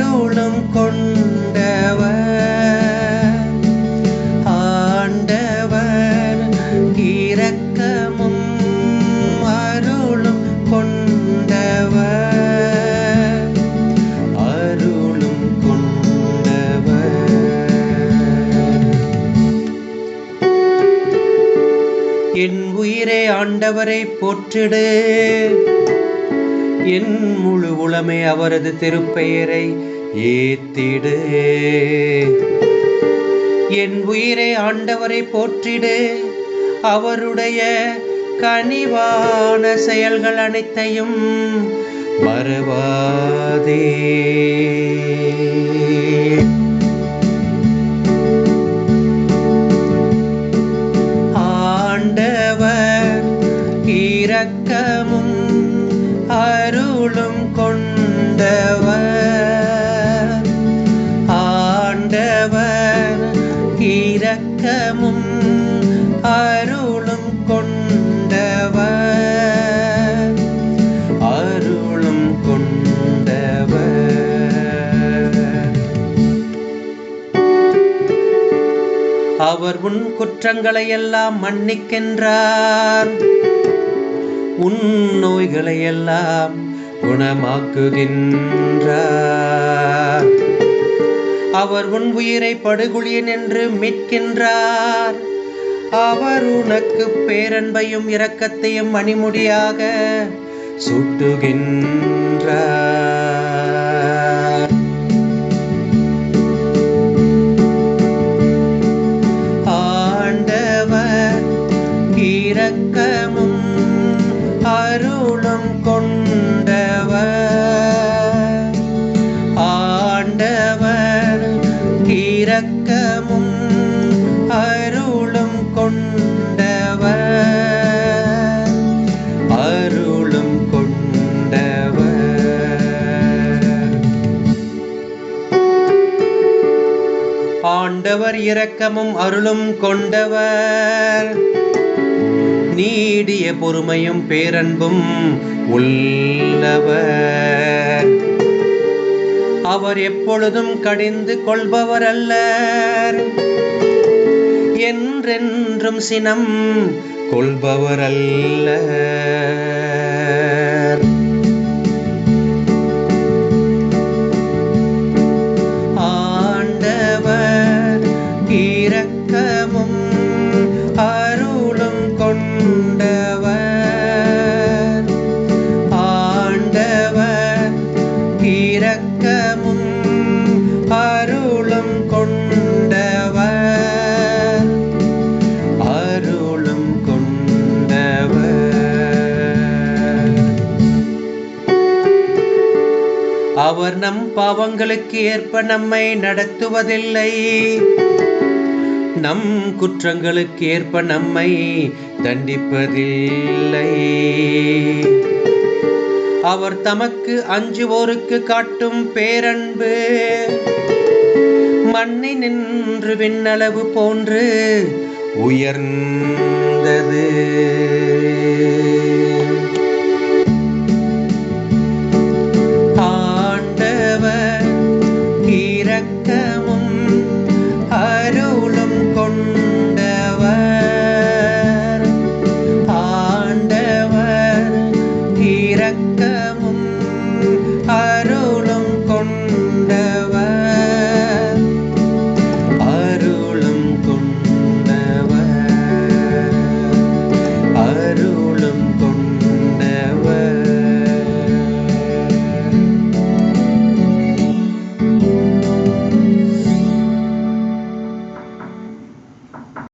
கருணம் கொண்டவர். ஆண்டவர் இரக்கமும் அருளும் கொண்டவர். அருளும் கொண்டவர். என் உயிரே ஆண்டவரை போற்றிடு. என் முழு உளமை அவரது திருப்பெயரை ஏத்திடு. என் உயிரை ஆண்டவரை போற்றிடு. அவருடைய கனிவான செயல்கள் அனைத்தையும் மறவாதே. ஆண்டவர் இரக்கமும் அருளும் இரக்கமும் அருளும் கொண்டவர். அருளும் கொண்டவர். அவர் உன் குற்றங்களை எல்லாம் மன்னிக்கின்றார். உன் நோய்களை எல்லாம் குணமாக்குகின்றார். அவர் உன் உயிரை படுகுழியன் என்று மீட்கின்றார். அவர் உனக்கு பேரன்பையும் இரக்கத்தையும் மணிமுடியாக சுட்டுகின்றார். ஆண்டவர் இரக்கமும் அருளும் கொண்டவர். நீடிய பொறுமையும் பேரன்பும் உள்ளவர். அவர் எப்பொழுதும் கடிந்து கொள்பவர் அல்லர் என்றென்றும் சினம் கொள்பவர் அல்லர் அவர் நம் பாவங்களுக்கு ஏற்ப நம்மை நடத்துவதில்லை. நம் குற்றங்களுக்கு ஏற்ப நம்மை தண்டிப்பதில்லை. அவர் தமக்கு அஞ்சுவோருக்கு காட்டும் பேரன்பு மண்ணை நின்று விண்ணளவு போன்று உயர்ந்தது. இரக்கமும்